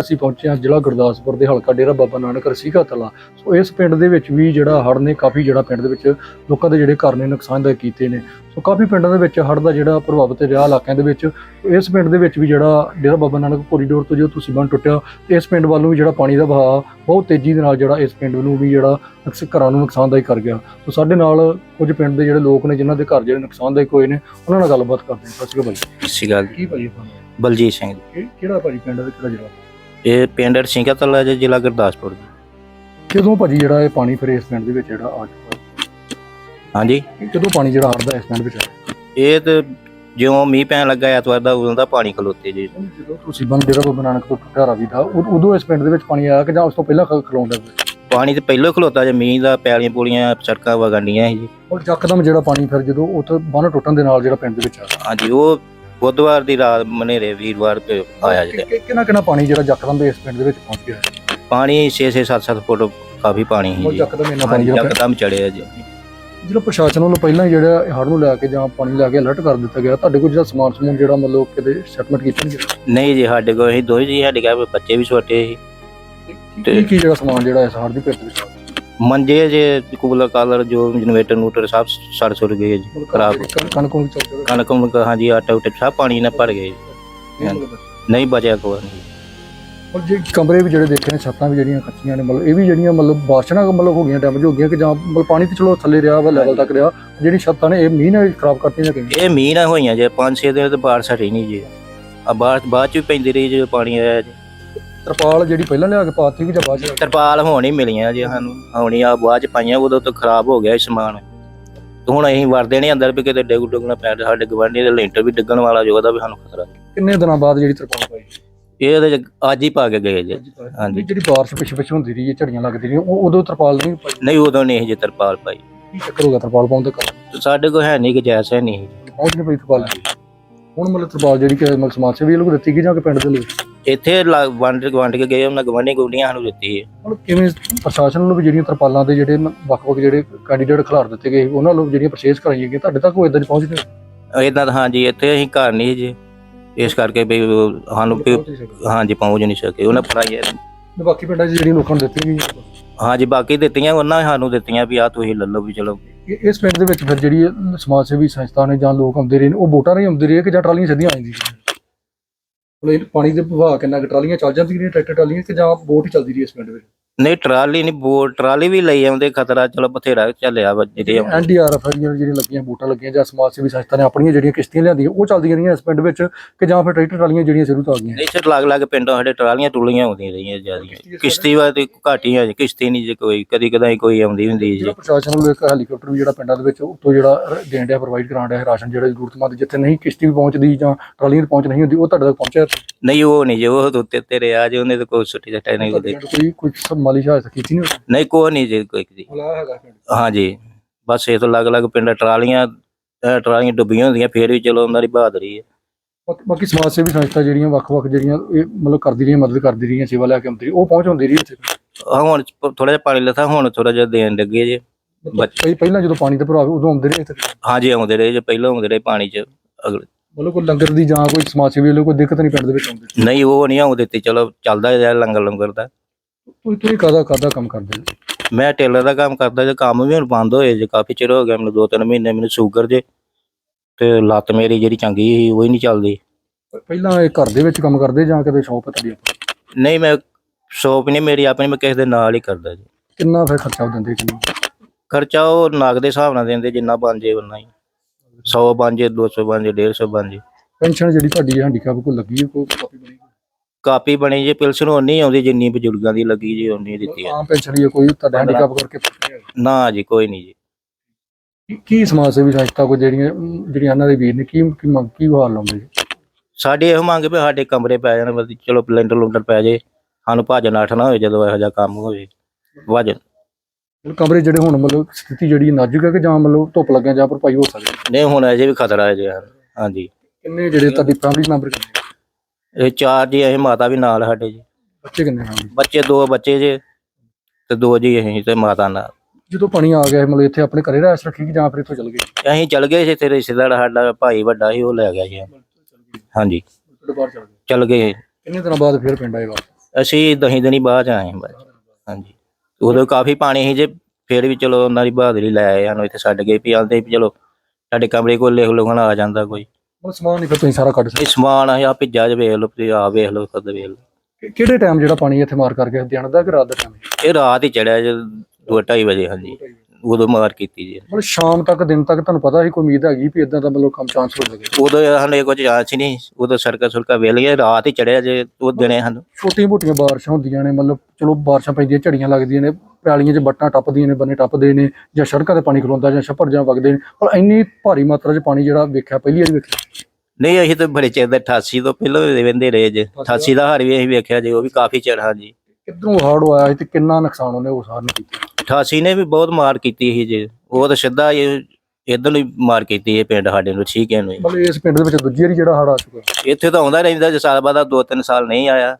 ਅਸੀਂ ਪਹੁੰਚੇ ਹਾਂ ਜ਼ਿਲ੍ਹਾ ਗੁਰਦਾਸਪੁਰ ਦੇ ਹਲਕਾ ਡੇਰਾ ਬਾਬਾ ਨਾਨਕ ਰਸੀਕਾ ਤਲਾ ਸੋ ਇਸ ਪਿੰਡ ਦੇ ਵਿੱਚ ਵੀ ਜਿਹੜਾ ਹੜ੍ਹ ਨੇ ਕਾਫੀ ਜਿਹੜਾ ਪਿੰਡ ਦੇ ਵਿੱਚ ਲੋਕਾਂ ਦੇ ਜਿਹੜੇ ਘਰ ਨੇ ਨੁਕਸਾਨਦਾਇਕ ਕੀਤੇ ਨੇ। ਸੋ ਕਾਫੀ ਪਿੰਡਾਂ ਦੇ ਵਿੱਚ ਹੜ੍ਹ ਦਾ ਜਿਹੜਾ ਪ੍ਰਭਾਵਿਤ ਰਿਹਾ ਇਲਾਕਿਆਂ ਦੇ ਵਿੱਚ। ਇਸ ਪਿੰਡ ਦੇ ਵਿੱਚ ਵੀ ਜਿਹੜਾ ਡੇਰਾ ਬਾਬਾ ਨਾਨਕ ਕੋਰੀਡੋਰ ਤੋਂ ਜੋ ਤੁਸੀਂ ਬੰਨ ਟੁੱਟਿਆ ਇਸ ਪਿੰਡ ਵੱਲੋਂ ਵੀ ਜਿਹੜਾ ਪਾਣੀ ਦਾ ਵਹਾਅ ਬਹੁਤ ਤੇਜ਼ੀ ਦੇ ਨਾਲ ਜਿਹੜਾ ਇਸ ਪਿੰਡ ਨੂੰ ਵੀ ਜਿਹੜਾ ਨੁਕਸ ਘਰਾਂ ਨੂੰ ਨੁਕਸਾਨਦਾਇਕ ਕਰ ਗਿਆ। ਸੋ ਸਾਡੇ ਨਾਲ ਕੁਝ ਪਿੰਡ ਦੇ ਜਿਹੜੇ ਲੋਕ ਨੇ ਜਿਨ੍ਹਾਂ ਦੇ ਘਰ ਜਿਹੜੇ ਨੁਕਸਾਨਦਾਇਕ ਹੋਏ ਨੇ ਉਹਨਾਂ ਨਾਲ ਗੱਲਬਾਤ ਕਰਦੇ ਹਾਂ। ਸਤਿ ਸ਼੍ਰੀ ਅਕਾਲ ਭਾਈ। ਸਤਿ ਸ਼੍ਰੀ ਅਕਾਲ। ਕੀ ਭਾਈ ਬਲਜੀਤ ਸਿੰਘ ਜੀ। ਕਿਹੜਾ ਭਾਜੀ ਪਿੰਡ ਦਾ ਕਿਹੜਾ ਜ਼ਿਲ੍ਹਾ? ਇਹ ਪਿੰਡ ਸਿੰਘਾ ਤਲਾ ਜੀ ਜ਼ਿਲ੍ਹਾ ਗੁਰਦਾਸਪੁਰ ਜੀ। ਕਦੋਂ ਭਾਜੀ ਜਿਹੜਾ ਇਹ ਪਾਣੀ ਫਿਰ ਇਸ ਪਿੰਡ ਦੇ ਵਿੱਚ ਜਿਹੜਾ ਆ ਚੁੱਕਾ? ਹਾਂਜੀ। ਇਹ ਕਦੋਂ ਪਾਣੀ ਜਿਹੜਾ ਹੜਦਾ ਇਸ ਪਿੰਡ ਵਿੱਚ? ਇਹ ਤੇ ਜਿਉਂ ਮੀਂਹ ਪੈਣ ਲੱਗਾ ਐਤਵਾਰ ਦਾ ਉਦੋਂ ਦਾ ਪਾਣੀ ਖਲੋਤੇ ਜੀ। ਜਦੋਂ ਤੁਸੀਂ ਬੰਦ ਡੇਰਾ ਬਾਬਾ ਨਾਨਕ ਤੋਂ ਟੁੱਟਿਆ ਰਾਵੀ ਦਾ ਉਦ- ਉਦੋਂ ਇਸ ਪਿੰਡ ਦੇ ਵਿੱਚ ਪਾਣੀ ਆਇਆ ਕਿ ਜਾਂ ਉਸ ਤੋਂ ਪਹਿਲਾਂ ਖ- ਖਲੋਂਦਾ ਸੀ ਪਾਣੀ ਤੇ ਪਹਿਲਾਂ ਖਲੋਤਾ ਜੇ ਮੀਂਹ ਦਾ ਪੈਲੀਆਂ ਪੂਲੀਆਂ ਸੜਕਾਂ ਵਗੰਡੀਆਂ ਸੀ ਜੀ। ਔਰ ਯਕਦਮ ਜਿਹੜਾ ਪਾਣੀ ਫਿਰ ਜਦੋਂ ਉੱਥੇ ਬੰਨ ਟੁੱਟਣ ਦੇ ਨਾਲ ਜਿਹੜਾ ਪਿੰਡ ਦੇ ਵਿੱਚ ਆਇਆ ਹਾਂਜੀ ਉਹ ਬੁੱਧਵਾਰ ਦੀ ਰਾਤ ਮਨੇਰੇ ਵੀਰਵਾਰ ਤੇ ਆਇਆ ਜੀ ਕਿ- ਕਿ- ਕਿੰਨਾ ਕਿੰਨਾ ਪਾਣੀ ਜਿਹੜਾ ਯਕਦਮ ਦੇ ਇਸ ਪਿੰਡ ਦੇ ਵਿੱਚ ਪਹੁੰਚ ਗਿਆ? ਹੈ ਪਾਣੀ 6-6 7-7 ਫੁੱਟ ਕਾਫੀ ਪਾਣੀ ਸੀ ਜੀ। ਯਕਦਮ ਇੰਨਾ ਪਾਣੀ ਜਿਹੜਾ ਯਕਦਮ ਚੜਿਆ ਜੀ। ਜਿਹੜਾ ਪ੍ਰਸ਼ਾਸਨ ਵੱਲੋਂ ਪਹਿਲਾਂ ਜਿਹੜਾ ਹੜ੍ਹ ਨੂੰ ਲੈ ਕੇ ਜਾਂ ਪਾਣੀ ਲੈ ਕੇ ਅਲਰਟ ਕਰ ਦਿੱਤਾ ਗਿਆ ਤੁਹਾਡੇ ਕੋਲ ਜਿਹੜਾ ਸਮਾਨ ਸਮੂਨ ਜਿਹੜਾ ਮਤਲਬ ਕਿਤੇ ਸੈਟਲਮੈਂਟ ਕੀਤਾ ਨਹੀਂ ਗਿਆ ਨਹੀਂ ਜੀ ਸਾਡੇ ਕੋਲ ਅਸੀਂ ਦੋਈ ਜੀ ਸਾਡੇ ਘਰ ਬੱਚੇ ਵੀ ਛੋਟੇ ਸੀ। ਕੀ ਕੀ ਜਿਹੜਾ ਸਮਾਨ ਜਿਹੜਾ ਇਸ ਹੜ੍ਹ ਦੀ ਭੇਟ ਵਿੱਚ ਆ ਮੰਜੇ ਜੇ ਕੂਲਰ ਕਾਲਰ ਜੋ ਜਨਰੇਟਰ ਨੂਟਰ ਸਭ ਸੜ ਸੁੜ ਗਏ ਜੀ ਖਰਾਬ। ਕਣਕ ਨੂੰ ਚੱਲ ਕਣਕ ਹਾਂਜੀ ਆਟਾ ਉਟਾ ਸਭ ਪਾਣੀ ਨਾਲ ਭਰ ਗਏ ਨਹੀਂ ਬਚਿਆ। ਕੋਈ। ਨਹੀਂ ਔਰ ਜੇ ਕਮਰੇ ਵੀ ਜਿਹੜੇ ਦੇਖੇ ਨੇ ਛੱਤਾਂ ਵੀ ਜਿਹੜੀਆਂ ਕੱਚੀਆਂ ਨੇ ਮਤਲਬ ਇਹ ਵੀ ਜਿਹੜੀਆਂ ਮਤਲਬ ਬਾਸ਼ਨਾ ਮਤਲਬ ਹੋ ਗਈਆਂ ਡੈਮੇਜ ਹੋ ਗਈਆਂ ਕਿ ਜਾਂ ਮਤਲਬ ਪਾਣੀ ਤੇ ਚਲੋ ਥੱਲੇ ਰਿਹਾ ਵਾ ਲੈਵਲ ਤੱਕ ਰਿਹਾ ਜਿਹੜੀ ਛੱਤਾਂ ਨੇ ਇਹ ਮੀਂਹ ਨੇ ਖਰਾਬ ਕਰਤੀਆਂ ਜਾਂ ਕਿਵੇਂ? ਇਹ ਮੀਂਹ ਨਾ ਹੋਈਆਂ ਜੇ 5-6 ਦਿਨ ਤੇ ਬਾਰਿਸ਼ ਹਟੀ ਨਹੀਂ ਜੀ। ਆ ਬਾਅਦ ਬਾਅਦ ਚ ਵੀ ਪੈਂਦੀ ਰਹੀ ਜਦੋਂ ਪਾਣੀ ਆਇਆ ਜੀ। ਤਰਪਾਲ ਜਿਹੜੀ ਪਹਿਲਾਂ ਲਿਆ ਕੇ ਪਾਤੀ ਕਿ ਜਾਂ ਬਾਅਦ ਚ? ਤਰਪਾਲ ਹੁਣ ਹੀ ਮਿਲੀਆਂ ਜੀ ਸਾਨੂੰ। ਹੁਣ ਹੀ ਆ ਬਾਅਦ ਚ ਪਾਈਆਂ ਉਦੋਂ ਤੋਂ ਖਰਾਬ ਹੋ ਗਿਆ ਇਹ ਸਮਾਨ। ਤੇ ਹੁਣ ਅਸੀਂ ਵਰਦੇ ਨਹੀਂ ਅੰਦਰ ਵੀ ਕਿਤੇ ਡਿੱਗ ਡੁੱਗਣਾ ਪੈ ਰਿਹਾ ਸਾਡੇ ਗਵਾਂਢੀ ਦੇ ਲੈਂਟਰ ਵੀ ਡਿੱਗਣ ਵਾਲਾ ਜੋ ਉਹਦਾ ਵੀ ਸਾਨੂੰ ਖਤਰਾ। ਕਿੰਨੇ ਦਿਨਾਂ ਬਾਅਦ ਜਿਹੜੀ ਤਰਪਾਲ ਪਾਈ? ਇਹ ਇਹਦੇ ਚ ਅੱਜ ਹੀ ਪਾ ਕੇ ਗਏ ਜੀ। ਹਾਂਜੀ। ਜਿਹੜੀ ਬਾਰਿਸ਼ ਪਿੱਛੇ ਪਿੱਛੇ ਹੁੰਦੀ ਰਹੀ ਹੈ ਝੜੀਆਂ ਲੱਗਦੀ ਰਹੀਆਂ ਉਹ ਉਦੋਂ ਤਰਪਾਲ ਨਹੀਂ ਪਾਈ? ਨਹੀਂ ਉਦੋਂ ਨਹੀਂ ਜੀ ਤਰਪਾਲ ਪਾਈ। ਕੀ ਚੱਕਰ ਹੋ ਗਿਆ ਤਰਪਾਲ ਪਾਉਣ ਦੇ ਕਾਰਨ? ਤੇ ਸਾਡੇ ਕੋਲ ਹੈ ਨਹੀਂ ਕਿ ਜੈਸਾ ਨਹੀਂ। ਪਹੁੰਚ ਨਹੀਂ ਪਈ ਤਰਪਾਲ। ਹੁਣ ਮਤਲਬ ਤਰਪਾਲ ਜਿਹੜੀ ਕਿ ਮਤਲਬ ਸਮਾਜ ਸੇਵੀ ਲੋਕ ਦਿੱਤੀ ਗਈ ਜਾਂ ਕਿ ਪਿੰਡ ਦੇ ਲੋਕ ਇੱਥੇ ਲਾ- ਵੰਡ ਵੰਡ ਕੇ ਗਏ ਉਹਨਾਂ ਗਵਾਂਢੀ ਗੁੰਡੀਆਂ ਸਾਨੂੰ ਦਿੱਤੀ ਹੈ। ਹੁਣ ਕਿਵੇਂ ਪ੍ਰਸ਼ਾਸਨ ਵੱਲੋਂ ਵੀ ਜਿਹੜੀਆਂ ਤਰਪਾਲਾਂ ਦੇ ਜਿਹੜੇ ਨ- ਵੱਖ-ਵੱਖ ਜਿਹੜੇ ਕੈਂਡੀਡੇਟ ਖਿਲਾਰ ਦਿੱਤੇ ਗਏ ਉਹਨਾਂ ਵੱਲੋਂ ਜਿਹੜੀਆਂ ਪਰਚੇਸ ਕਰਾਈਆਂ ਗਈਆਂ ਤੁਹਾਡੇ ਤੱਕ ਉਹ ਇਦਾਂ ਨਹੀਂ ਇਦਾਂ ਤਾਂ ਹਾਂਜੀ ਇੱਥੇ ਅਸੀਂ ਘਰ ਨਹੀਂ ਜੀ। ਇਸ ਕਰਕੇ ਵੀ ਉਹ ਸਾਨੂੰ ਵੀ ਪਹੁੰਚ ਨਹੀਂ ਹਾਂਜੀ ਪਹੁੰਚ ਨਹੀਂ ਸਕੇ। ਉਹਨਾਂ ਫੜਾਈ ਤੇ ਬਾਕੀ ਪਿੰਡਾਂ 'ਚ ਜਿਹੜੀਆਂ ਲੋਕਾਂ ਨੂੰ ਦਿੱਤੀਆਂ ਗਈਆਂ? ਹਾਂਜੀ ਬਾਕੀ ਦਿੱਤੀਆਂ ਉਹਨਾਂ ਨੇ ਸਾਨੂੰ ਦਿੱਤੀਆਂ ਵੀ ਆ ਤੁਸੀਂ ਲੈ ਲਓ ਵੀ ਚਲੋ। ਇਸ ਪਿੰਡ ਦੇ ਵਿੱਚ ਫਿਰ ਜਿਹੜੀ ਇਹ ਸਮਾਜ ਸੇਵੀ ਸੰਸਥਾ ਨੇ ਜਾਂ ਲੋਕ ਆਉਂਦੇ ਰਹੇ ਨੇ ਉਹ ਵੋਟਾਂ ਰਾਹੀਂ ਆਉਂਦੇ ਰਹੇ ਕਿ ਜਾਂ ਟਰਾਲੀਆਂ ਸਿੱਧੀਆਂ ਆਉਂਦੀਆਂ ਮਤਲਬ ਇਹ ਪਾਣੀ ਦੇ ਪ੍ਰਵਾਹ ਕਿੰਨਾ ਕੁ ਟਰਾਲੀਆਂ ਚੱਲ ਜਾਂਦੀਆਂ ਨੇ, ਟਰੈਕਟਰ, ਟਰਾਲੀਆਂ, ਕਿ ਜਾਂ ਬੋਟ ਹੀ ਚੱਲਦੀ ਰਹੀ ਇਸ ਪਿੰਡ ਵਿੱਚ? ਨਹੀਂ ਟਰਾਲੀ ਨਹੀਂ ਬੋਟ ਟਰਾਲੀ ਵੀ ਲਈ ਆਉਂਦੇ ਖਤਰਾ ਚਲੋ ਬਥੇਰਾ ਚੱਲਿਆ ਵਾ ਜਿਹੜੇ ਆਉਂਦੇ। ਐਨਡੀਆਰਐਫ ਜਿਹੜੀਆਂ ਲੱਗੀਆਂ ਵੋਟਾਂ ਲੱਗੀਆਂ ਜਾਂ ਸਮਾਜ ਸੇਵੀ ਸੰਸਥਾ ਨੇ ਆਪਣੀਆਂ ਜਿਹੜੀਆਂ ਕਿਸ਼ਤੀਆਂ ਲਿਆਂਦੀਆਂ ਉਹ ਚੱਲਦੀਆਂ ਰਹੀਆਂ ਇਸ ਪਿੰਡ ਵਿੱਚ ਕਿ ਜਾਂ ਫਿਰ ਟਰੈਕਟਰ ਟਰਾਲੀਆਂ ਜਿਹੜੀਆਂ ਸ਼ੁਰੂ ਤੋਂ ਆ ਗਈਆਂ। ਨਹੀਂ ਸਿਰ ਲੱਗ ਲੱਗ ਪਿੰਡੋਂ ਸਾਡੇ ਟਰਾਲੀਆਂ ਟੁਲੀਆਂ ਆਉਂਦੀਆਂ ਰਹੀਆਂ ਜਿਆਦੀਆਂ। ਕਿਸ਼ਤੀ ਵਾ ਤੇ ਘਾਟੀ ਆ ਜੀ ਕਿਸ਼ਤੀ ਨਹੀਂ ਜੇ ਕੋਈ ਕਦੀ ਕਦਾਈ ਕੋਈ ਆਉਂਦੀ ਹੁੰਦੀ ਜੀ। ਜਿਹੜਾ ਪ੍ਰਸ਼ਾਸਨ ਵੱਲੋਂ ਇੱਕ ਹੈਲੀਕਾਪਟਰ ਵੀ ਜਿਹੜਾ ਪਿੰਡਾਂ ਦੇ ਵਿੱਚ ਉੱਤੋਂ ਜਿਹੜਾ ਰ- ਦੇਣ ਡਿਆ ਪ੍ਰੋਵਾਈਡ ਕਰਾਉਣ ਡਿਆ ਰਾਸ਼ਨ ਜਿਹੜਾ ਜ਼ਰੂਰਤਮੰਦ ਜਿੱਥੇ ਨਹੀਂ ਕਿਸ਼ਤੀ ਵੀ ਪਹੁੰਚਦੀ ਜਾਂ ਟਰਾਲੀਆਂ ਦੀ ਪਹੁੰਚ ਨਹੀਂ ਹੁੰਦੀ ਉਹ ਤੁਹਾਡੇ ਤੱਕ ਪਹੁੰਚਿਆ ਨਹੀਂ ਉਹ ਨਹੀਂ ਜੇ ਉਹ ਉੱਤੇ ਤੇਰੇ ਆ ਜੇ ਉਹਨੇ ਤਾਂ ਕੋਈ ਛੁੱਟੀ ਦਾ ਟਾਈਮ ਨਹੀਂ ਉਹਦੇ ਕੋਈ ਸਭ ਮਾਲੀ ਸਹਾਇਤਾ ਕੀਤੀ ਨਹੀਂ ਨਹੀਂ ਕੋਈ ਨਹੀਂ ਜੀ ਕੋਈ ਦੀ ਬੁਲਾਇਆ ਹੈਗਾ ਪਿੰਡ? ਹਾਂਜੀ ਬਸ ਇਹ ਤੋਂ ਅਲੱਗ ਅਲੱਗ ਪਿੰਡ ਟਰਾਲੀਆਂ ਅਹ ਟਰਾਲੀਆਂ ਡੁੱਬੀਆਂ ਹੁੰਦੀਆਂ ਫੇਰ ਵੀ ਚਲੋ ਉਹਨਾਂ ਦੀ ਬਹਾਦਰੀ ਹੈ। ਬਾਕੀ- ਬਾਕੀ ਸਮਾਜ ਸੇਵੀ ਸੰਸਥਾ ਜਿਹੜੀਆਂ ਵੱਖ-ਵੱਖ ਜਿਹੜੀਆਂ ਇਹ ਮਤਲਬ ਕਰਦੀ ਰਹੀਆਂ ਮਦਦ ਕਰਦੀ ਰਹੀਆਂ ਸੇਵਾ ਲੈ ਕੇ ਆਉਂਦੀ ਰਹੀ ਉਹ ਪਹੁੰਚ ਹੁੰਦੀ ਰਹੀ ਉੱਥੇ ਆਹ ਹੁਣ ਥੋੜਾ ਜਿਹਾ ਪਾਣੀ ਲੱਥਾ ਹੁਣ ਥੋੜਾ ਜਿਹਾ ਦੇਣ ਲੱਗੇ ਜੇ। ਬੱਚ- ਕਈ ਪਹਿਲਾਂ ਜਦੋਂ ਪਾਣੀ ਤੇ ਭਰਾਵੇ ਉਦੋਂ ਆਉਂਦੇ ਰਹੇ ਇੱਥੇ? ਹਾਂਜੀ ਆਉਂਦੇ ਰਹੇ ਜੇ ਪਹਿਲਾਂ ਆਉਂਦੇ ਰਹੇ ਪਾਣੀ 'ਚ ਅਗਲੇ ਮਤਲਬ ਕੋਈ ਲੰਗਰ ਦੀ ਜਾਂ ਕੋਈ ਸਮਾਜ ਸੇਵੀ ਵੱਲੋਂ ਕੋਈ ਦਿੱਕਤ ਨਹੀਂ ਪਿੰਡ ਦੇ ਵਿੱਚ ਆਉਂਦੀ? ਨਹੀਂ ਉਹ ਨਹੀਂ ਆਉਂਦੇ ਤੇ ਚਲੋ ਚੱਲਦਾ ਰਿਹਾ ਲੰਗਰ ਲੰਗਰ ਦਾ। ਤੁਸੀਂ ਤੁਸੀਂ ਕਾਦਾ ਕਾਦਾ ਕੰਮ ਕਰਦੇ ਹੋ? ਮੈਂ ਟੇਲਰ ਦਾ ਕੰਮ ਕਰਦਾ ਜੇ ਕੰਮ ਵੀ ਹੁਣ ਬੰਦ ਹੋਏ ਜੇ ਕਾਫੀ ਚਿਰ ਹੋ ਗਿਆ ਮੈਨੂੰ ਦੋ ਤਿੰਨ ਮਹੀਨੇ ਮੈਨੂੰ ਸ਼ੂਗਰ ਜੇ ਤੇ ਲੱਤ ਮੇਰੀ ਜਿਹੜੀ ਚੰਗੀ ਸੀ ਉਹ ਹੀ ਨਹੀਂ ਚੱਲਦੀ। ਪਹਿਲਾਂ ਇਹ ਘਰ ਦੇ ਵਿੱਚ ਕੰਮ ਕਰਦੇ ਜਾਂ ਕਿਤੇ ਸ਼ੌਪ ਆਪਣੀ? ਨਹੀਂ ਮੈਂ ਸ਼ੋਪ ਨਹੀਂ ਮੇਰੀ ਆਪਣੀ ਮੈਂ ਕਿਸੇ ਦੇ ਨਾਲ ਹੀ ਕਰਦਾ ਜੀ। ਕਿੰਨਾ ਫਿਰ ਖਰਚਾ ਉਹ ਦਿੰਦੇ ਕਿੰਨਾ? ਖਰਚਾ ਉਹ ਨਗ ਦੇ ਹਿਸਾਬ ਨਾਲ ਦਿੰਦੇ ਜਿੰਨਾ ਬਣ ਜੇ ਉਨਾ ਹੀ। 100 ਬਣ ਜੇ 200 ਬਣ ਜੇ 150 ਬਣ ਜੇ। ਪੈਨਸ਼ਨ ਜਿਹੜੀ ਤੁਹਾਡੀ ਹੈਂਡੀਕੈਪ ਕੋਲ ਲੱਗੀ ਹੈ ਕੋਈ ਕਾਪੀ ਬਣੀ ਕਾਪੀ ਬਣੀ ਜੇ ਪਿਲਸਨ ਉਨੀ ਆਉਂਦੀ ਜਿੰਨੀ ਬਜ਼ੁਰਗਾਂ ਦੀ ਲੱਗੀ ਜੀ ਉਨੀ ਦਿੱਤੀ ਹੈ ਆਮ ਪੈਨਸ਼ਨ ਹੀ ਕੋਈ ਤੁਹਾਡਾ ਹੈਂਡੀਕੈਪ ਕਰਕੇ ਨਾ ਜੀ ਕੋਈ ਨਹੀਂ ਜੀ। ਕੀ- ਕੀ ਸਮਾਜ ਸੇਵੀ ਸੰਸਥਾ ਕੋ ਜਿਹੜੀਆਂ ਅਮ, ਜਿਹੜੀਆਂ ਇਹਨਾਂ ਦੇ ਵੀਰ ਨੇ ਕੀ ਕੀ ਮੰਗ ਕੀ ਹਾਲ ਲਾਉਂਦੇ ਜੀ ਸਾਡੇ ਇਹੋ ਮੰਗ ਵੀ ਸਾਡੇ ਕਮਰੇ ਪੈ ਜਾਣ ਬਸ ਚਲੋ ਲੈਂਟਰ ਲੁੰਟਰ ਪੈ ਜੇ ਸਾਨੂੰ ਭਾਜਨ ਅੱਠ ਨਾ ਹੋਏ ਜਦੋਂ ਇਹੋ ਜਿਹਾ ਕੰਮ ਹੋਵੇ ਵਜਨ ਮਤਲਬ ਕਮਰੇ ਜਿਹੜੇ ਹੁਣ ਮਤਲਬ ਸਥਿਤੀ ਜਿਹੜੀ ਨਾਜ਼ੁਕ ਹੈ ਕਿ ਜਾਂ ਮਤਲਬ ਧੁੱਪ ਲੱਗਿਆ ਜਾਂ ਭਰਪਾਈ ਹੋ ਸਕਦੀ ਹੈ? ਨਹੀਂ ਹੁਣ ਅਜੇ ਵੀ ਖਤਰਾ ਹੈ ਜੀ ਹਾਂਜੀ। ਕਿੰਨੇ ਜਿਹੜੇ ਤੁਹਾਡੀ ਫੈਮਿਲੀ ਮੈਂਬਰ ਕਿੰਨੇ ਇਹ ਚਾਰ ਜੀ ਇਹ ਮਾਤਾ ਵੀ ਨਾਲ ਸਾਡੇ ਜੀ। ਬੱਚੇ ਕਿੰਨੇ ਹਨ? ਬੱਚੇ ਦੋ ਬੱਚੇ ਜੇ ਤੇ ਦੋ ਜੀ ਅਸੀਂ ਤੇ ਮਾਤਾ ਨਾਲ। ਜਦੋਂ ਪਾਣੀ ਆ ਗਿਆ ਮਤਲਬ ਇੱਥੇ ਆਪਣੇ ਘਰੇ ਰਹਿਸ ਰੱਖੀ ਕਿ ਜਾਂ ਫਿਰ ਇੱਥੋਂ ਚਲ ਗਏ? ਅਸੀਂ ਚਲ ਗਏ ਸੀ ਤੇ ਰਿਸ਼ਤੇਦਾਰ ਸਾਡਾ ਭਾਈ ਵੱਡਾ ਸੀ ਉਹ ਲੈ ਗਿਆ ਜੀ ਹਾਂਜੀ। ਬਾਹਰ ਚਲ ਗਏ? ਚਲ ਗਏ। ਕਿੰਨੇ ਦਿਨਾਂ ਬਾਅਦ ਫਿਰ ਪਿੰਡ ਆਏ ਵਾਪਸ? ਅਸੀਂ ਦਹੀਂ ਦਿਨੀ ਬਾਅਦ 'ਚ ਆਏ ਹਾਂ ਬਸ। ਹਾਂਜੀ। ਉਦੋਂ ਕਾਫੀ ਪਾਣੀ ਸੀ ਜੇ ਫਿਰ ਵੀ ਚਲੋ ਉਹਨਾਂ ਦੀ ਬਹਾਦਰੀ ਲੈ ਆਏ ਸਾਨੂੰ ਇੱਥੇ ਛੱਡ ਗਏ ਵੀ ਆਂਦੇ ਵੀ ਚਲੋ ਸਾਡੇ ਕਮਰੇ ਕੋਲ ਲਿਖ ਲੋ ਆ ਜਾਂਦਾ ਕੋਈ। ਮਤਲਬ ਸਮਾਨ ਨਹੀਂ ਫਿਰ ਤੁਸੀਂ ਸਾਰਾ ਕੱਢ ਇਹ ਸਮਾਨ ਆ ਭਿੱਜਾ ਜਿਹਾ ਵੇਖ ਲਓ ਤੇ ਆ ਵੇਖ ਲਓ ਖੁਦ ਵੇਖ ਲਓ। ਸਕਦੇ। ਕਿਹੜੇ ਟਾਈਮ ਜਿਹੜਾ ਪਾਣੀ ਇੱਥੇ ਮਾਰ ਕਰਕੇ ਦਿਨ ਦਾ ਕਿ ਰਾਤ ਦਾ ਟਾਈਮ ਇਹ ਰਾਤ ਹੀ ਚੜਿਆ ਜੇ 2:30 ਵਜੇ ਹਾਂਜੀ। ਉਦੋਂ ਮਾਰ ਕੀਤੀ ਜੀ। ਮਤਲਬ ਸ਼ਾਮ ਤੱਕ ਦਿਨ ਤੱਕ ਤੁਹਾਨੂੰ ਪਤਾ ਸੀ ਕੋਈ ਉਮੀਦ ਹੈਗੀ ਵੀ ਇਦਾਂ ਦਾ ਮਤਲਬ ਕੰਮ ਚਾਂਸ ਹੋ ਜਾਵੇ ਉਦੋਂ ਇਹ ਕੁਝ ਜਾਂਚ ਹੀ ਨਹੀਂ ਉਦੋਂ ਸੜਕਾਂ ਸੁਲਕਾ ਵੇਲ ਗਿਆ ਰਾਤ ਹੀ ਚੜਿਆ ਜੇ ਉਹ ਦਿਨੇ ਸਾਨੂੰ। ਛੋਟੀਆਂ ਮੋਟੀਆਂ ਬਾਰਿਸ਼ਾਂ ਹੁੰਦੀਆਂ ਨੇ ਮਤਲਬ ਚਲੋ ਬਾਰਿਸ਼ਾਂ ਪੈਂਦੀਆਂ ਝੜੀਆਂ ਲੱਗਦੀਆਂ ਨੇ ਪੈਲੀਆਂ 'ਚ ਬੱਟਾਂ ਟੱਪਦੀਆਂ ਨੇ ਬੰਨੇ ਟੱਪਦੇ ਨੇ ਜਾਂ ਸੜਕਾਂ ਤੇ ਪਾਣੀ ਖਲੋਂਦਾ ਜਾਂ ਛੱਪੜ ਜਾਂ ਵਗਦੇ ਨੇ ਪਰ ਇੰਨੀ ਭਾਰੀ ਮਾਤਰਾ 'ਚ ਪਾਣੀ ਜਿਹੜਾ ਵੇਖਿਆ ਪਹਿਲੀ ਵਾਰ ਵੇਖਿਆ। ਨਹੀਂ ਅਸੀਂ ਤਾਂ ਬੜੇ ਚਿਰ ਦਾ 88 ਤੋਂ ਪਹਿਲਾਂ ਵੀ ਵੰਦੇ ਰਹੇ ਜੇ। 88 ਦਾ ਹਾਰ ਵੀ ਅਸੀਂ ਵੇਖਿਆ ਜੇ ਉਹ ਵੀ ਕਾਫੀ ਚਿਰ ਹਾਂਜੀ। ਕਿੱਧਰੋਂ ਹਾੜ ਆਇਆ ਸੀ ਤੇ ਕਿੰਨਾ ਨੁਕਸਾਨ ਉਹਨੇ ਉਸ ਹਾਰ ਨੇ ਕੀਤਾ? 88 ਨੇ ਵੀ ਬਹੁਤ ਮਾਰ ਕੀਤੀ ਸੀ ਜੇ। ਉਹ ਤਾਂ ਸਿੱਧਾ ਇਧਰ ਨੂੰ ਹੀ ਮਾਰ ਕੀਤੀ ਇਹ ਪਿੰਡ ਸਾਡੇ ਨੂੰ ਠੀਕ ਹੈ ਨੂੰ। ਮਤਲਬ ਇਸ ਪਿੰਡ ਦੇ ਵਿੱਚ ਦੂਜੀ ਵਾਰੀ ਜਿਹੜਾ ਹਾੜ ਆ ਚੁੱਕਾ। ਇੱਥੇ ਤਾਂ ਆਉਂਦਾ ਰਹਿੰਦਾ ਜੇ ਸਾਲ ਬਾਅਦ ਦੋ ਤਿੰਨ ਸਾਲ ਨਹੀਂ ਆਇਆ।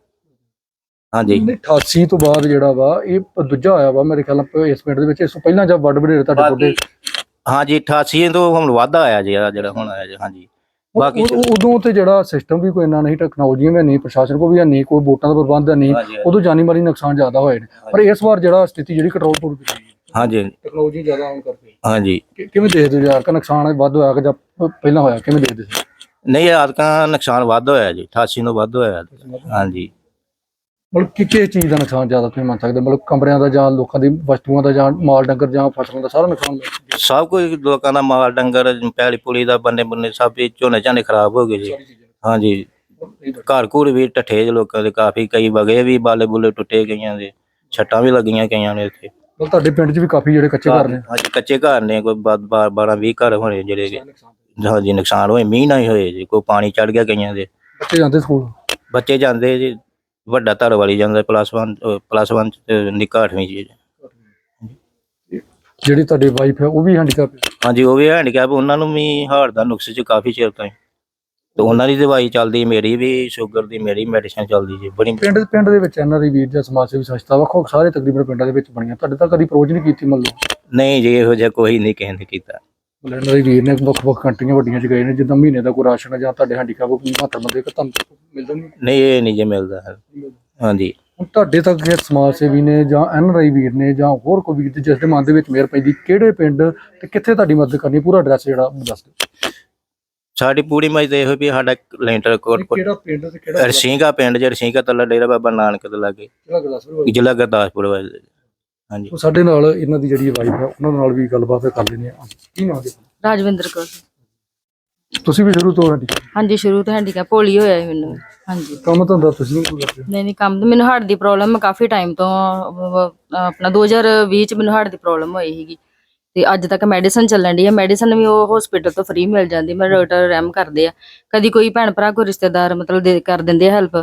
ਹਾਂਜੀ। ਨਹੀਂ 88 ਤੋਂ ਬਾਅਦ ਜਿਹੜਾ ਵਾ ਇਹ ਦੂਜਾ ਆਇਆ ਵਾ ਮੇਰੇ ਖਿਆਲ ਨਾਲ ਇਸ ਪਿੰਡ ਦੇ ਵਿੱਚ। ਇਸ ਤੋਂ ਪਹਿਲਾਂ ਜਦ ਵੱਡ ਵਡੇਰੇ ਤੁਹਾਡੇ ਕੋਲ? ਹਾਂਜੀ 88 ਤੋਂ ਹੁਣ ਵਾਧਾ ਆਇਆ ਜੀ ਜਿਹੜਾ ਹੁਣ ਆਇਆ ਜੀ ਹਾਂਜੀ। ਬਾਕੀ ਉਦੋਂ ਤੇ ਜਿਹੜਾ ਸਿਸਟਮ ਵੀ ਕੋਈ ਇੰਨਾ ਨਹੀਂ ਟੈਕਨੋਲੋਜੀ ਵੀ ਨਹੀਂ ਪ੍ਰਸ਼ਾਸਨ ਕੋ ਵੀ ਨਹੀਂ ਕੋਈ ਵੋਟਾਂ ਦਾ ਪ੍ਰਬੰਧ ਨਹੀਂ ਉਦੋਂ ਜਾਨੀ ਮਾਲੀ ਨੁਕਸਾਨ ਜ਼ਿਆਦਾ ਹੋਏ ਨੇ। ਪਰ ਇਸ ਵਾਰ ਜਿਹੜਾ ਸਥਿਤੀ ਜਿਹੜੀ ਕੰਟਰੋਲ ਤੋਂ ਹਾਂਜੀ। ਟੈਕਨੋਲੋਜੀ ਜ਼ਿਆਦਾ ਆਉਣ ਕਰਕੇ। ਹਾਂਜੀ। ਕਿ- ਕਿਵੇਂ ਦੇਖਦੇ ਹੋ ਯਾਰ ਕਿ ਨੁਕਸਾਨ ਵੱਧ ਹੋਇਆ ਕਿ ਜਾਂ ਪਹਿਲਾਂ ਹੋਇਆ ਕਿਵੇਂ ਦੇਖਦੇ ਸੀ ਨਹੀਂ ਆਦਕਾਂ ਨੁਕਸਾਨ ਵੱਧ ਹੋਇਆ ਜੀ 88 ਤੋਂ ਵੱਧ ਹੋਇਆ। ਹਾਂਜੀ। ਮਤਲਬ ਕਿ ਕਿਸ ਚੀਜ਼ ਦਾ ਨੁਕਸਾਨ ਜ਼ਿਆਦਾ ਤੁਸੀਂ ਮੰਨ ਸਕਦੇ ਹੋ? ਮਤਲਬ ਕਮਰਿਆਂ ਦਾ ਜਾਂ ਲੋਕਾਂ ਦੀ ਵਸਤੂਆਂ ਦਾ ਜਾਂ ਮਾਲ ਡੰਗਰ ਜਾਂ ਫਸਲਾਂ ਦਾ ਸਾਰਾ ਨੁਕਸਾਨ। ਸਭ ਕੁਝ ਲੋਕਾਂ ਦਾ ਮਾਲ ਡੰਗਰ ਪੈਲੀ ਪੁਲੀ ਦਾ ਬੰਨੇ ਬੰਨੇ ਸਭ ਇਹ ਝੋਨੇ ਝਾਨੇ ਖਰਾਬ ਹੋ ਗਏ ਜੀ। ਹਾਂਜੀ। ਘਰ ਘੂਰ ਵੀ ਟੱਠੇ ਜੇ ਲੋਕਾਂ ਦੇ ਕਾਫੀ ਕਈ ਵਗੇ ਵੀ ਬਾਲੇ ਬੁੱਲੇ ਟੁੱਟੇ ਗਈਆਂ ਦੇ ਛੱਟਾਂ ਵੀ ਲੱਗੀਆਂ ਕਈਆਂ ਨੇ ਇੱਥੇ। ਮਤਲਬ ਤੁਹਾਡੇ ਪਿੰਡ 'ਚ ਵੀ ਕਾਫੀ ਜਿਹੜੇ ਕੱਚੇ ਘਰ ਨੇ। ਹਾਂਜੀ ਕੱਚੇ ਘਰ ਨੇ ਕੋਈ 12 20 ਘਰ ਹੋਣੇ ਜਿਹੜੇ ਕਿ ਹਾਂਜੀ ਨੁਕਸਾਨ ਹੋਏ ਮੀਂਹ ਨਾਲ ਹੀ ਹੋਏ ਜੀ। ਕੋਈ ਪਾਣੀ ਚੜ ਗਿਆ ਕਈਆਂ ਦੇ। ਬੱਚੇ ਜਾਂਦੇ ਸਕੂਲ? ਬੱਚੇ ਜਾਂਦੇ ਜੀ ਵੱਡਾ ਧਰ ਵਾਲੀ ਜਾਂਦਾ ਪਲੱਸ 1 ਪਲੱਸ 1 ਤੇ ਨਿੱਕਾ 8ਵੀਂ ਜੀ ਜਿਹੜੀ ਤੁਹਾਡੀ ਵਾਈਫ ਹੈ ਉਹ ਵੀ ਹੈਂਡੀਕੈਪ ਹੈ? ਹਾਂਜੀ ਉਹ ਵੀ ਹੈਂਡੀਕੈਪ ਉਹਨਾਂ ਨੂੰ ਵੀ ਹਾਰਟ ਦਾ ਨੁਕਸ ਚ ਕਾਫੀ ਚਿਰ ਤੋਂ ਹੀ। ਤੇ ਉਹਨਾਂ ਦੀ ਦਵਾਈ ਚੱਲਦੀ ਮੇਰੀ ਵੀ ਸ਼ੂਗਰ ਦੀ ਮੇਰੀ ਮੈਡੀਸਨ ਚੱਲਦੀ ਜੀ ਬੜੀ ਪਿੰਡ ਪਿੰਡ ਦੇ ਵਿੱਚ ਐਨਆਰਆਈ ਵੀਰ ਜਾਂ ਸਮਾਜ ਸੇਵੀ ਸੰਸਥਾ ਵੱਖੋ ਸਾਰੇ ਤਕਰੀਬਨ ਪਿੰਡਾਂ ਦੇ ਵਿੱਚ ਬਣੀਆਂ। ਤੁਹਾਡੇ ਤਾਂ ਕਦੀ ਅਪਰੋਚ ਨਹੀਂ ਕੀਤੀ ਮੰਨ ਲਓ ਨਹੀਂ ਜੀ ਇਹੋ ਜਿਹਾ ਕੋਈ ਨਹੀਂ ਕਿਸੇ ਨੇ ਕੀਤਾ। ਐਨਆਰਆਈ ਵੀਰ ਨੇ ਵੱਖ ਵੱਖ ਕੰਟਰੀਆਂ ਵੱਡੀਆਂ ਚ ਗਏ ਨੇ ਜਿੱਦਾਂ ਮਹੀਨੇ ਦਾ ਕੋਈ ਰਾਸ਼ਨ ਜਾਂ ਤੁਹਾਡੇ ਹੈਂਡੀਕੈਪ ਮਾਤਰ ਬੰਦੇ ਕਿ ਤੁਹਾਨੂੰ ਮਿਲਦਾ ਨਹੀਂ? ਨਹੀਂ ਇਹ ਨਹੀਂ ਜੇ ਮਿਲਦਾ ਹੈ। ਹਾਂਜੀ। ਹੁਣ ਤੁਹਾਡੇ ਤੱਕ ਇਹ ਸਮਾਜ ਸੇਵੀ ਨੇ ਜਾਂ ਐਨਆਰਆਈ ਵੀਰ ਨੇ ਜਾਂ ਹੋਰ ਕੋਈ ਵੀਰ ਜਿਸ ਦੇ ਮਨ ਦੇ ਵਿੱਚ ਮਿਹਰ ਪੈਂਦੀ ਕਿਹੜੇ ਪਿੰਡ ਤੇ ਕਿੱਥੇ ਤੁਹਾਡੀ ਮਦਦ ਕਰਨੀ? ਪੂਰਾ ਐਡਰੈਸ ਜਿਹੜਾ ਦੱਸ ਦਿਓ। ਸਾਡੀ ਪੂਰੀ ਮਜ ਤੇ ਇਹੋ ਵੀ ਸਾਡਾ ਲੈਂਟਰ ਕੋਟ ਕਿਹੜਾ ਪਿੰਡ ਤੇ ਕਿਹੜਾ ਰਸੀਂਗਾ ਪਿੰਡ ਜੇ ਰਸੀਂਗਾ ਤੱਲਾ ਡੇਰਾ ਬਾਬਾ ਨਾਨਕ ਦੇ ਲਾਗੇ। ਕਿਹੜਾ ਗੁਰਦਾਸਪੁਰ? ਜ਼ਿਲ੍ਹਾ ਗੁਰਦਾਸਪੁਰ ਵਾਲੇ। ਹਾਂਜੀ। ਉਹ ਸਾਡੇ ਨਾਲ ਇਹਨਾਂ ਦੀ ਜਿਹੜੀ ਵਾਈਫ ਹੈ ਉਹਨਾਂ ਨਾਲ ਵੀ ਗੱਲਬਾਤ ਕਰ ਲੈਂਦੇ ਆ ਕੀ ਨਾਮ ਹੈ ਰਾਜਵਿੰਦਰ ਕੌਰ। ਤੁਸੀਂ ਵੀ ਸ਼ੁਰੂ ਤੋਂ ਹੈਂਡੀਕੈਪ ਹਾਂਜੀ ਸ਼ੁਰੂ ਤੋਂ ਹੈਂਡੀਕੈਪ ਪੋਲੀ ਹੋਇਆ ਸੀ ਮੈਨੂੰ। ਹਾਂਜੀ। ਕੰਮ ਧੰਦਾ ਤੁਸੀਂ ਨਹੀਂ ਕਰਦੇ? ਨਹੀਂ ਨਹੀਂ ਕੰਮ ਤਾਂ ਮੈਨੂੰ ਹਾਰਟ ਦੀ ਪ੍ਰੋਬਲਮ ਹੈ ਕਾਫੀ ਟਾਈਮ ਤੋਂ ਅਹ, ਆਪਣਾ 2020 ਚ ਮੈਨੂੰ ਹਾਰਟ ਦੀ ਪ੍ਰੋਬਲਮ ਹੋਈ ਸੀਗੀ। ਤੇ ਅੱਜ ਤੱਕ ਮੈਡੀਸਨ ਚੱਲਣ ਦੀ ਹੈ ਮੈਡੀਸਨ ਵੀ ਉਹ ਹਸਪੀਟਲ ਤੋਂ ਫ੍ਰੀ ਮਿਲ ਜਾਂਦੀ। ਮੈਂ ਡਾਕਟਰ ਰੈਮ ਕਰਦੇ ਆ। ਕਦੀ ਕੋਈ ਭੈਣ ਭਰਾ ਕੋਈ ਰਿਸ਼ਤੇਦਾਰ ਮਤਲਬ ਦੇ ਕਰ ਦਿੰਦੇ ਹੈਲਪ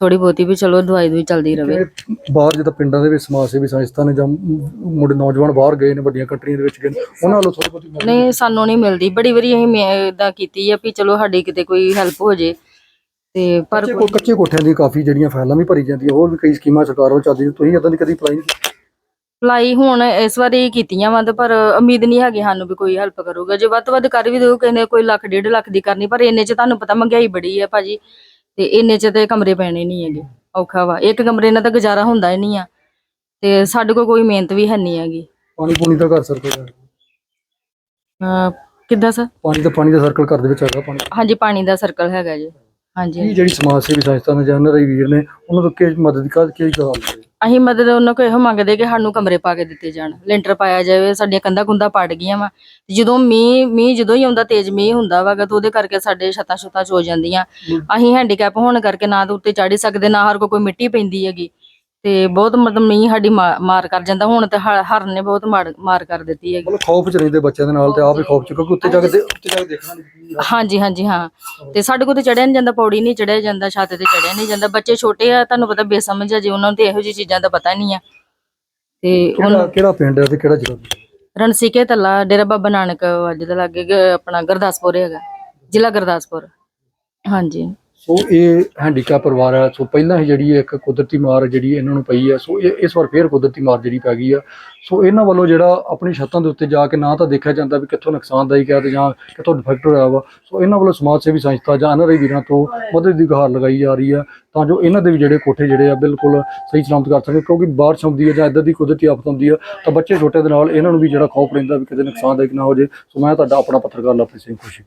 ਥੋੜੀ ਬਹੁਤੀ ਵੀ ਚਲੋ ਦਵਾਈ ਦੂਈ ਚੱਲਦੀ ਰਵੇ। ਬਾਹਰ ਜਿੱਦਾਂ ਪਿੰਡਾਂ ਦੇ ਵਿੱਚ ਸਮਾਜ ਸੇਵੀ ਸੰਸਥਾ ਨੇ ਜਾਂ ਮੁੰਡੇ ਨੌਜਵਾਨ ਬਾਹਰ ਗਏ ਨੇ ਵੱਡੀਆਂ ਕੰਟਰੀਆਂ ਦੇ ਵਿੱਚ ਗਏ ਨੇ ਉਹਨਾਂ ਵੱਲੋਂ ਥੋੜੀ ਬਹੁਤੀ ਮਦਦ ਨਹੀਂ ਸਾਨੂੰ ਨਹੀਂ ਮਿਲਦੀ। ਬੜੀ ਵਾਰੀ ਅਸੀਂ ਇਦਾਂ ਕੀਤੀ ਆ ਵੀ ਚਲੋ ਸਾਡੀ ਕਿਤੇ ਕੋਈ ਹੈਲਪ ਹੋ ਜੇ। ਤੇ ਪਰ ਕੱਚੇ ਕੋ- ਕੱਚੇ ਕੋਠਿਆਂ ਦੀ ਕਾਫੀ ਜਿਹੜੀਆਂ ਫਾਈਲਾਂ ਵੀ ਭਰੀ ਜਾਂਦੀਆਂ ਹੋਰ ਵੀ ਕਈ ਸਕੀਮਾਂ ਸਰਕਾਰ ਵੱਲੋਂ ਚੱਲਦੀਆਂ ਤੁਸੀਂ ਇਦਾਂ ਦੀ ਕਦੀ ਅਪਲਾਈ ਨਹੀਂ ਕੀਤੀ? ਅਪਲਾਈ ਹੁਣ ਇਸ ਵਾਰੀ ਕੀਤੀਆਂ ਵਾ ਤੇ ਪਰ ਉਮੀਦ ਨਹੀਂ ਹੈਗੀ ਸਾਨੂੰ ਵੀ ਕੋਈ ਹੈਲਪ ਕਰੂਗਾ। ਜੇ ਵੱਧ ਤੋਂ ਵੱਧ ਕਰ ਵੀ ਦਿਓ ਕਹਿੰਦੇ ਕੋਈ ਲੱਖ ਡੇਢ ਲੱਖ ਦੀ ਕਰਨੀ ਪਰ ਇੰਨੇ ਚ ਤੁਹਾਨੂੰ ਪਤਾ ਮਹਿੰਗਾਈ ਬੜੀ ਹੈ ਭਾਜੀ। ਤੇ ਇੰਨੇ ਚ ਤੇ ਕਮਰੇ ਪੈਣੇ ਨਹੀਂ ਹੈਗੇ ਔਖਾ ਵਾ। ਇੱਕ ਕਮਰੇ ਨਾਲ ਤਾਂ ਗੁਜ਼ਾਰਾ ਹੁੰਦਾ ਹੀ ਨਹੀਂ ਆ ਤੇ ਸਾਡੇ ਕੋਲ ਕੋਈ ਮਿਹਨਤ ਵੀ ਹੈ ਨਹੀਂ ਹੈਗੀ। ਪਾਣੀ ਪੂਣੀ ਦਾ ਘਰ ਸਰਕਲ ਹੈ ਅਹ ਕਿੱਦਾਂ ਸਰ? ਪਾਣੀ ਦਾ ਪਾਣੀ ਦਾ ਸਰਕਲ ਘਰ ਦੇ ਵਿੱਚ ਹੈਗਾ ਪਾਣੀ? ਹਾਂਜੀ ਪਾਣੀ ਦਾ ਸਰਕਲ ਹੈਗਾ ਜੀ। ਹਾਂਜੀ ਕੀ ਜਿਹੜੀ ਸਮਾਜ ਸੇਵੀ ਸੰਸਥਾ ਨੇ ਜਾਂ ਵੀਰ ਨੇ ਉਹਨਾਂ ਤੋਂ ਕੀ ਮਦਦ ਕਰ ਕੀ ਗੱਲ ਹੈ? ਅਸੀਂ ਮਦਦ ਉਹਨਾਂ ਕੋਲ ਇਹੋ ਮੰਗਦੇ ਕਿ ਸਾਨੂੰ ਕਮਰੇ ਪਾ ਕੇ ਦਿੱਤੇ ਜਾਣ। ਲੈਂਟਰ ਪਾਇਆ ਜਾਵੇ ਸਾਡੀਆਂ ਕੰਧਾਂ ਕੁੰਧਾਂ ਪੜ ਗਈਆਂ ਵਾ। ਜਦੋਂ ਮੀਂਹ ਮੀਂਹ ਜਦੋਂ ਹੀ ਆਉਂਦਾ ਤੇਜ਼ ਮੀਂਹ ਹੁੰਦਾ ਵਾਗਾ ਤਾਂ ਉਹਦੇ ਕਰਕੇ ਸਾਡੇ ਛੱਤਾਂ ਛੁੱਤਾਂ ਚ ਹੋ ਜਾਂਦੀਆਂ। ਅਸੀਂ ਹੈਂਡੀਕੈਪ ਹੋਣ ਕਰਕੇ ਨਾ ਤਾਂ ਉੱਤੇ ਚੜ੍ਹ ਸਕਦੇ ਨਾ ਹਰ ਕੋਈ ਮਿੱਟੀ ਪੈਂਦੀ ਹੈਗੀ। ਤੇ ਬਹੁਤ ਮਤਲਬ ਮੀਂਹ ਸਾਡੀ ਮਾ- ਮਾਰ ਕਰ ਜਾਂਦਾ ਹੁਣ ਤੇ ਹ- ਹਰਨ ਨੇ ਬਹੁਤ ਮਾਰ ਮਾਰ ਕਰ ਦਿੱਤੀ ਹੈਗੀ। ਮਤਲਬ ਖੌਫ ਚ ਰਹਿੰਦੇ ਬੱਚਿਆਂ ਦੇ ਨਾਲ ਤੇ ਆਪ ਵੀ ਖੌਫ ਚ ਕਿਉਂਕਿ ਉੱਤੇ ਜਾ ਕੇ ਦੇ- ਉੱਤੇ ਜਾ ਕੇ ਦੇਖਣਾ ਨਹੀਂ। ਹਾਂਜੀ ਹਾਂਜੀ ਹਾਂ। ਤੇ ਸਾਡੇ ਕੋਲ ਤੇ ਚੜਿਆ ਨਹੀਂ ਜਾਂਦਾ ਪੌੜੀ ਨਹੀਂ ਚੜਿਆ ਜਾਂਦਾ ਛੱਤ ਤੇ ਚੜਿਆ ਨਹੀਂ ਜਾਂਦਾ। ਬੱਚੇ ਛੋਟੇ ਆ ਤੁਹਾਨੂੰ ਪਤਾ ਬੇਸਮਝ ਆ ਜੇ ਉਹਨਾਂ ਨੂੰ ਤੇ ਇਹੋ ਜਿਹੀ ਚੀਜ਼ਾਂ ਦਾ ਪਤਾ ਨਹੀਂ ਆ। ਤੇ ਕਿਹੜਾ ਕਿਹੜਾ ਪਿੰਡ ਹੈ ਤੇ ਕਿਹੜਾ ਜ਼ਿਲ੍ਹਾ? ਰਣਸੀਕੇ ਤਲਾ ਡੇਰਾ ਬਾਬਾ ਨਾਨਕ ਅੱਜ ਦੇ ਲਾਗੇ ਗ- ਆਪਣਾ ਗੁਰਦਾਸਪੁਰ ਹੈਗਾ ਜ਼ਿਲ੍ਹਾ ਗੁਰਦਾਸਪੁਰ। ਹਾਂਜੀ। ਸੋ ਇਹ ਹੈਂਡੀਕੈਪ ਪਰਿਵਾਰ ਹੈ। ਸੋ ਪਹਿਲਾਂ ਹੀ ਜਿਹੜੀ ਇੱਕ ਕੁਦਰਤੀ ਮਾਰ ਜਿਹੜੀ ਇਹਨਾਂ ਨੂੰ ਪਈ ਹੈ, ਸੋ ਇਹ ਇਸ ਵਾਰ ਫੇਰ ਕੁਦਰਤੀ ਮਾਰ ਜਿਹੜੀ ਪੈ ਗਈ ਆ। ਸੋ ਇਹਨਾਂ ਵੱਲੋਂ ਜਿਹੜਾ ਆਪਣੀ ਛੱਤਾਂ ਦੇ ਉੱਤੇ ਜਾ ਕੇ ਨਾ ਤਾਂ ਦੇਖਿਆ ਜਾਂਦਾ ਵੀ ਕਿੱਥੋਂ ਨੁਕਸਾਨਦਾਇਕ ਹੈ ਤੇ ਜਾਂ ਕਿੱਥੋਂ ਡਿਫੈਕਟ ਹੋਇਆ ਵਾ। ਸੋ ਇਹਨਾਂ ਵੱਲੋਂ ਸਮਾਜ ਸੇਵੀ ਸੰਸਥਾ ਜਾਂ ਅਨਰੇ ਵੀਰਾਂ ਤੋਂ ਮਦਦ ਦੀ ਗੁਹਾਰ ਲਗਾਈ ਜਾ ਰਹੀ ਆ ਤਾਂ ਜੋ ਇਹਨਾਂ ਦੇ ਵੀ ਜਿਹੜੇ ਕੋਠੇ ਜਿਹੜੇ ਆ ਬਿਲਕੁਲ ਸਹੀ ਸਲਾਮਤ ਕਰ ਸਕਣ ਕਿਉਂਕਿ ਬਾਰਿਸ਼ ਆਉਂਦੀ ਹੈ ਜਾਂ ਇਦਾਂ ਦੀ ਕੁਦਰਤੀ ਆਫਤ ਆਉਂਦੀ ਆ ਤਾਂ ਬੱਚੇ ਛੋਟੇ ਦੇ ਨਾਲ ਇਹਨਾਂ ਨੂੰ ਵੀ ਜਿਹੜਾ ਖੌਫ ਰਹਿੰਦਾ ਵੀ ਕਿਤੇ ਨੁਕਸਾਨਦਾਇਕ ਨਾ ਹੋ ਜੇ ਸੋ ਮੈਂ ਤੁਹਾਡਾ ਆਪਣਾ ਪੱਤਰਕਾਰ ਲਵਪ੍ਰੀਤ ਸਿੰਘ ਖੁਸ਼ੀ।